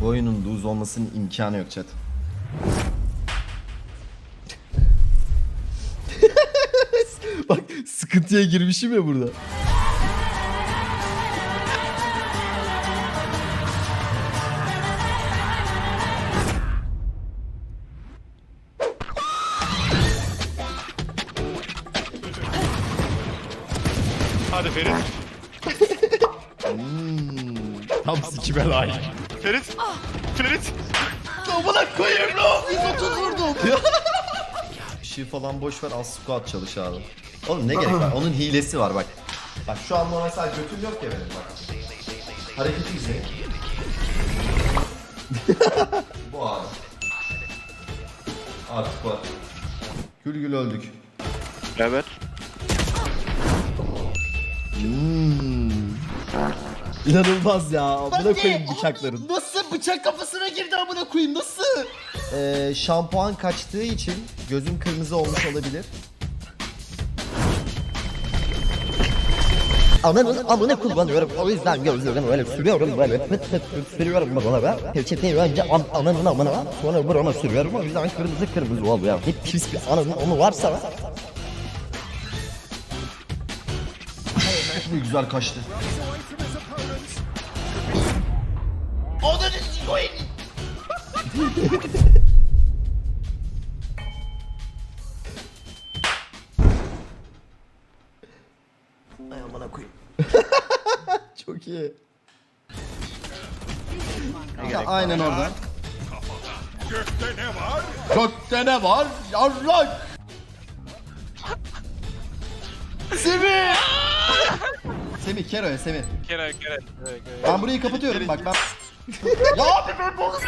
Bu oyunun lose olmasının imkanı yok chat. Bak sıkıntıya girmişim ya burada. Hadi Ferit. Tam sikime layık. Ferit. Ferit. Amına koyayım lan. 130 vurdum. Işığı falan boş ver az squat çalış abi. Oğlum ne gerek var? Onun hilesi var bak. Bak şu an mesela götüm yok ya benim bak. Hareketi izleyin. Bu abi. Abi squat. Gül gül öldük. Evet. Hmm. İnanılmaz ya. Amına koyayım bıçakların. Nasıl bıçak kafasına girdi amına koyayım nasıl? Ee, şampuan kaçtığı için gözüm kırmızı olmuş olabilir. Ananın amına kullanıyorum. O yüzden gözlerimi böyle sürüyorum böyle pıt pıt pıt sürüyorum bana be. Peçeteyi önce an, ananın amına sonra burama sürüyorum. O yüzden kırmızı kırmızı oluyor. Bir pis bir ananın onu varsa Ne güzel kaçtı. Ay amına koyayım. Çok iyi. Ya, aynen orada. Gökte ne var? Gökte ne var? Yarrak! Semih! Semih Kero'ya Semih. Kere kere. Ben burayı kapatıyorum bak ben. Ya abi ben bonus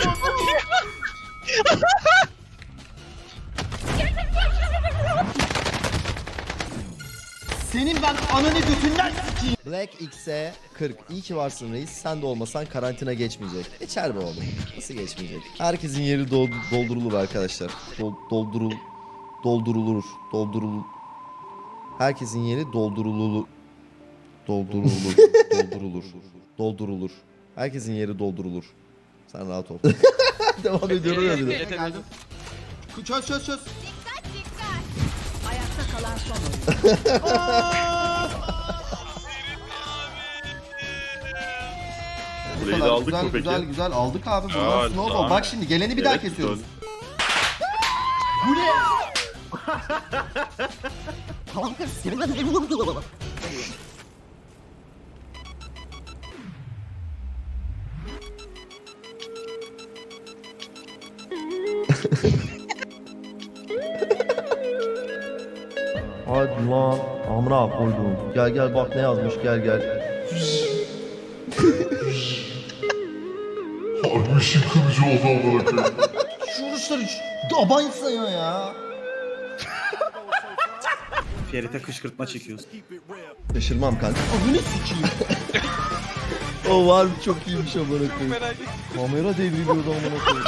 Senin ben ananı götünden sikeyim. Black X'e 40. İyi ki varsın reis. Sen de olmasan karantina geçmeyecek. Geçer be oğlum. Nasıl geçmeyecek? Herkesin yeri dol- doldurulur arkadaşlar. Dol- doldurul doldurulur. Doldurul Herkesin yeri doldurulur. Doldurulur. doldurulur. Doldurulur. Herkesin yeri doldurulur. Sen rahat ol. Devam ediyorum ya bir de. Geldim. Çöz çöz çöz. Ayakta kalan son Burayı da aldık güzel, mı peki? Güzel güzel aldık abi. Buradan Aa, snowball. tamam. Bak şimdi geleni bir daha Evet, kesiyoruz. Bu ne? Kanka sinirlendim. Hadi lan. Amına koydum. Gel gel bak ne yazmış gel gel. Şu vuruşları abansın ya ya. Ferit'e kışkırtma çekiyoruz. Şaşırmam kanka. Ananı sikeyim. O var çok iyiymiş amına koyayım. Kamera devriliyordu amına koyayım.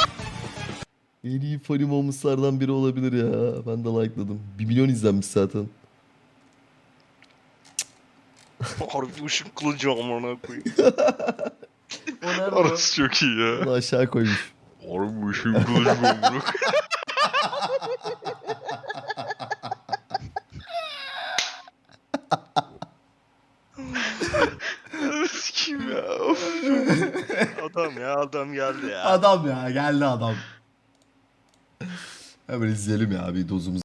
En iyi funny moments'lardan biri olabilir ya. Ben de like'ladım. 1 milyon izlenmiş zaten. Harbi ışık kılıcı amına koyayım. O nerede o? Orası çok iyi ya. Bunu aşağı koymuş. Harbi ışık kılıcı amına koyayım. Sikiyim ya. Of. adam ya adam geldi ya. Adam ya geldi adam. Hemen izleyelim ya bir dozumuz.